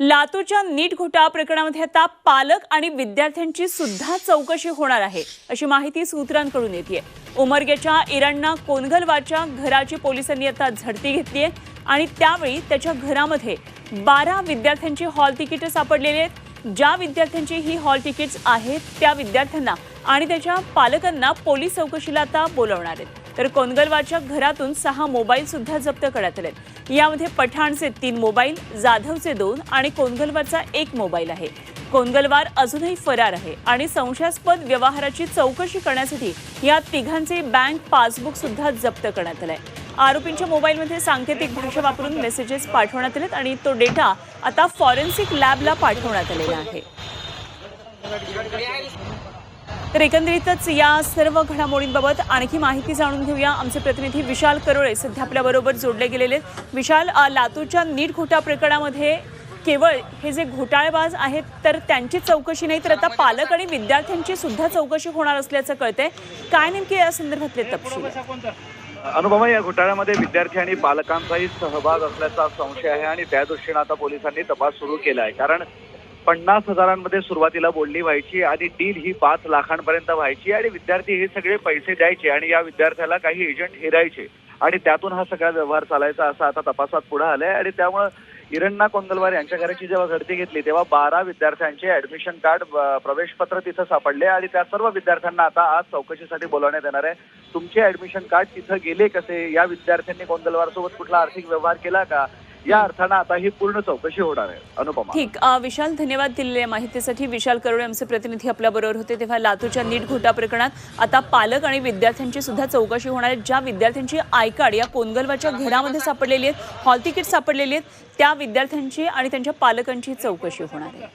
लातूरच्या नीट घोटाळा प्रकरणामध्ये आता पालक आणि विद्यार्थ्यांची सुद्धा चौकशी होणार आहे अशी माहिती सूत्रांकडून येते उमरगेच्या इराणना कोनगलवाच्या घराची पोलिसांनी आता झडती घेतली आहे आणि त्यावेळी त्याच्या घरामध्ये बारा विद्यार्थ्यांची हॉल तिकीटं सापडलेली आहेत. ज्या विद्यार्थ्यांची ही हॉल तिकीट्स आहेत त्या विद्यार्थ्यांना आणि त्याच्या पालकांना पोलीस चौकशीला आता बोलवणार आहेत. तर कोनगलवाच्या घरातून सहा मोबाईल सुद्धा जप्त करण्यात आले यामध्ये पठाणचे तीन मोबाईल जाधवचे दोन आणि कोनगलवाचा एक मोबाईल आहे. कोनगलवार अजूनही फरार आहे आणि संशयास्पद व्यवहाराची चौकशी करण्यासाठी या तिघांचे बँक पासबुक सुद्धा जप्त करण्यात आलंय. आरोपींच्या मोबाईलमध्ये सांकेतिक भाषा वापरून मेसेजेस पाठवण्यात आलेत आणि तो डेटा आता फॉरेन्सिक लॅबला पाठवण्यात आलेला आहे. तर एकंदरीतच या सर्व घडामोडींबाबत आणखी माहिती जाणून घेऊया. आमचे प्रतिनिधी विशाल करोळे सध्या आपल्याबरोबर जोडले गेलेले आहेत. विशाल लातूरच्या नीट घोटा प्रकरणामध्ये केवळ हे जे घोटाळेबाज आहेत तर त्यांची चौकशी नाही तर आता पालक आणि विद्यार्थ्यांची सुद्धा चौकशी होणार असल्याचं कळतंय. काय नेमके या संदर्भातले तपशील? अनुभव या घोटाळ्यामध्ये विद्यार्थी आणि पालकांचाही सहभाग असल्याचा संशय आहे आणि त्या दृष्टीनं आता पोलिसांनी तपास सुरू केला आहे कारण पन्नास हजारांमध्ये सुरुवातीला बोलणी व्हायची आणि डील ही पाच लाखांपर्यंत व्हायची आणि विद्यार्थी हे सगळे पैसे द्यायचे आणि या विद्यार्थ्याला काही एजंट हिरायचे. आणि त्यातून हा सगळा व्यवहार चालायचा असा आता तपासात पुढे आलाय आणि त्यामुळं इरण्णा कोंदलवार यांच्या घराची जेव्हा झडती घेतली तेव्हा बारा विद्यार्थ्यांचे ऍडमिशन कार्ड प्रवेशपत्र तिथं सापडले आणि त्या सर्व विद्यार्थ्यांना आता आज चौकशीसाठी बोलवण्यात येणार आहे. तुमचे ऍडमिशन कार्ड तिथं गेले कसे? या विद्यार्थ्यांनी कोंदलवार सोबत कुठला आर्थिक व्यवहार केला का? या अर्थानं आता ही पूर्ण चौकशी होणार आहे. अनुपमा. ठीक विशाल धन्यवाद दिलेल्या माहितीसाठी. विशाल करोडे आमचे प्रतिनिधी आपल्या बरोबर होते तेव्हा लातूरच्या नीट घोटा प्रकरणात आता पालक आणि विद्यार्थ्यांची सुद्धा चौकशी होणार आहे. ज्या विद्यार्थ्यांची आय कार्ड या कोनगलवाच्या घरामध्ये सापडलेली आहेत हॉल तिकीट सापडलेली आहेत त्या विद्यार्थ्यांची आणि त्यांच्या पालकांची चौकशी होणार आहे.